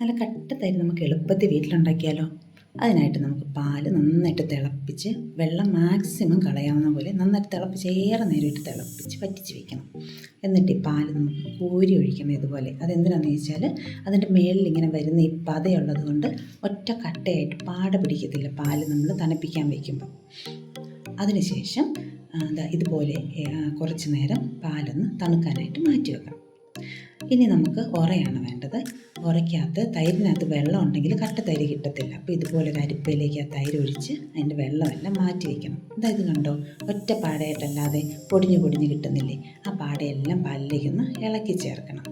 നല്ല കട്ട നമുക്ക് എളുപ്പത്തിൽ വീട്ടിലുണ്ടാക്കിയാലോ. അതിനായിട്ട് നമുക്ക് പാൽ നന്നായിട്ട് തിളപ്പിച്ച് വെള്ളം മാക്സിമം കളയാവുന്ന പോലെ നന്നായിട്ട് തിളപ്പിച്ച് ഏറെ നേരമായിട്ട് തിളപ്പിച്ച് പറ്റിച്ച് വയ്ക്കണം എന്നിട്ട് ഈ പാൽ നമുക്ക് കോരി ഒഴിക്കണം ഇതുപോലെ. അതെന്തിനാണെന്ന് ചോദിച്ചാൽ അതിന്റെ മേളിൽ ഇങ്ങനെ വരുന്ന ഈ പതയുള്ളത് കൊണ്ട് ഒറ്റ കട്ടയായിട്ട് പാട പിടിക്കത്തില്ല. പാൽ നമ്മൾ തണുപ്പിക്കാൻ വയ്ക്കുമ്പോൾ അതിനുശേഷം ഇതുപോലെ കുറച്ച് നേരം പാലൊന്ന് തണുക്കാനായിട്ട് മാറ്റി വെക്കാം ഇനി നമുക്ക് ഒറയാണ് വേണ്ടത്. ഉറയ്ക്കകത്ത് തൈരിനകത്ത് വെള്ളം ഉണ്ടെങ്കിൽ കട്ട തൈര് കിട്ടത്തില്ല. അപ്പോൾ ഇതുപോലെ ഒരു അരിപ്പയിലേക്ക് ആ തൈര് ഒഴിച്ച് അതിന്റെ വെള്ളമെല്ലാം മാറ്റി വയ്ക്കണം ഇതായത് കണ്ടോ? ഒറ്റ പാടയായിട്ടല്ലാതെ പൊടിഞ്ഞ് പൊടിഞ്ഞ് കിട്ടുന്നില്ലേ? ആ പാടയെല്ലാം പാലിലേക്ക് ഒന്ന് ഇളക്കി ചേർക്കണം.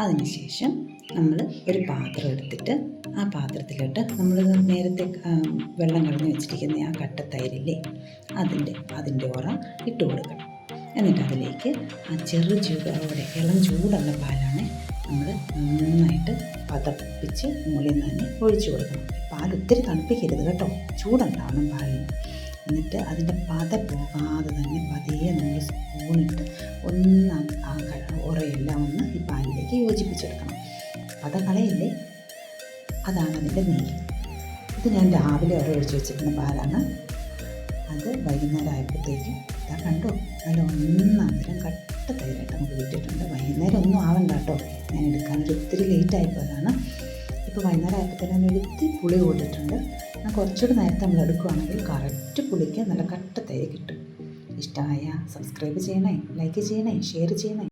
അതിനുശേഷം നമ്മൾ ഒരു പാത്രം എടുത്തിട്ട് ആ പാത്രത്തിലോട്ട് നമ്മൾ നേരത്തെ വെള്ളം കളഞ്ഞ് വെച്ചിരിക്കുന്ന ആ കട്ട തൈരില്ലേ? അതിന്റെ അതിന്റെ ഉറ ഇട്ട് കൊടുക്കണം. എന്നിട്ട് അതിലേക്ക് ആ ചെറു ചൂടോടെ ഇളം ചൂടുള്ള പാലാണ് നമ്മൾ നന്നായിട്ട് പതപ്പിച്ച് മുകളിൽ തന്നെ ഒഴിച്ചു കൊടുക്കണം. പാൽ ഒത്തിരി തണുപ്പിക്കരുത് കേട്ടോ. ചൂടുണ്ടാവണം പാലിന്. എന്നിട്ട് അതിന്റെ പത പോകാതെ തന്നെ പതിയെ നമ്മൾ സ്പൂണിട്ട് ഒന്ന് ആ- ഉറയെല്ലാം ഒന്ന് ഈ പാലിലേക്ക് യോജിപ്പിച്ചെടുക്കണം. പത കളയല്ലേ? അതാണ് അതിന്റെ നെയ്യ് ഇത് ഞാൻ രാവിലെ ഉറ ഒഴിച്ച് വെച്ചിരുന്ന പാലാണ്. അത് വൈകുന്നേരം ആയപ്പോഴത്തേക്കും ഇതാ കണ്ടോ? നല്ല ഒന്നാന്തരം കട്ട തൈരായിട്ട് നമുക്ക് കിട്ടിയിട്ടുണ്ട് വൈകുന്നേരം ഒന്നും ആവണ്ട കേട്ടോ. ഞാൻ എടുക്കാനൊരു ഒത്തിരി ലേറ്റ് ആയിപ്പോയതാണ് ഇപ്പോൾ വൈകുന്നേരം ആയപ്പോഴത്തേനും ഒത്തിരി പുളി കൂട്ടിയിട്ടുണ്ട്. എന്നാൽ കുറച്ചുകൂടി നേരത്തെ നമ്മൾ എടുക്കുകയാണെങ്കിൽ കറക്റ്റ് പുളിക്ക് നല്ല കട്ട തൈര് കിട്ടും. ഇഷ്ടമായ സബ്സ്ക്രൈബ് ചെയ്യണേ ലൈക്ക് ചെയ്യണേ ഷെയർ ചെയ്യണേ.